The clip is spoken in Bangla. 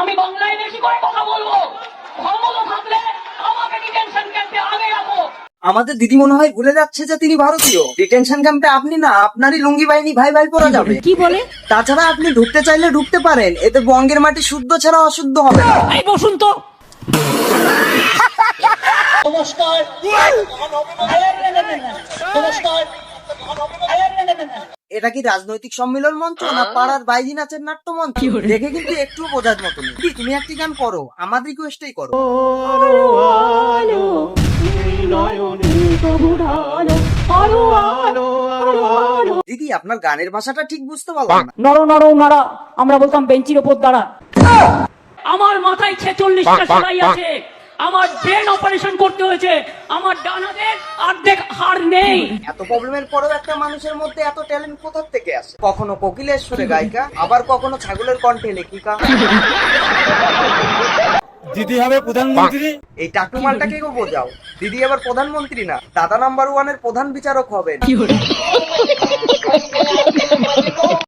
আমি বাংলায় বেশি করে কথা বলব। ক্ষমতা থাকলে আমাকে ডিটেনশন ক্যাম্পে আগে রাখো। আমাদের দিদি মনে হয় ভুলে যাচ্ছে যে তিনি ভারতীয়। ডিটেনশন ক্যাম্পে আপনি না আপনারই লুঙ্গি বাহিনী ভাই ভাই পরা যাবে। কি বলে? তাছাড়া আপনি ঢুকতে চাইলে ঢুকতে পারেন। এতে বঙ্গের মাটি শুদ্ধ ছাড়া অশুদ্ধ হবে না। এই বসুন তো নমস্কার নমস্কার। এটা কি রাজনৈতিক সম্মেলন মঞ্চ না পাড়ার বাইজি নাচের নাট্য মঞ্চ দেখে কিন্তু একটু বোঝার মতো নেই। তুমি একটি গান করো আমার রিকোয়েস্টেই করো। দিদি আপনার গানের ভাষাটা ঠিক বুঝতে পারলাম নর নর নাড়া আমরা বলতাম বেঞ্চির ওপর দাঁড়া। আমার মাথায় ছেচল্লিশটা সেলাই আছে। আমার ব্রেন অপারেশন করতে হয়েছে। আমার ডান হাতে অর্ধেক হাড় নেই। এত প্রবলেমের পরেও একটা মানুষের মধ্যে এত ট্যালেন্ট কোথা থেকে আসে? কখনো কোকিলের কোকিলেশ্বরে গায়িকা আবার কখনো ছাগলের কণ্ঠে লেখিকা। দিদি হবে প্রধানমন্ত্রী। এই টাকু মালটাকে কেউ বোঝাও? দিদি এবার প্রধানমন্ত্রী না দাদা নাম্বার ওয়ানের প্রধান বিচারক হবেন।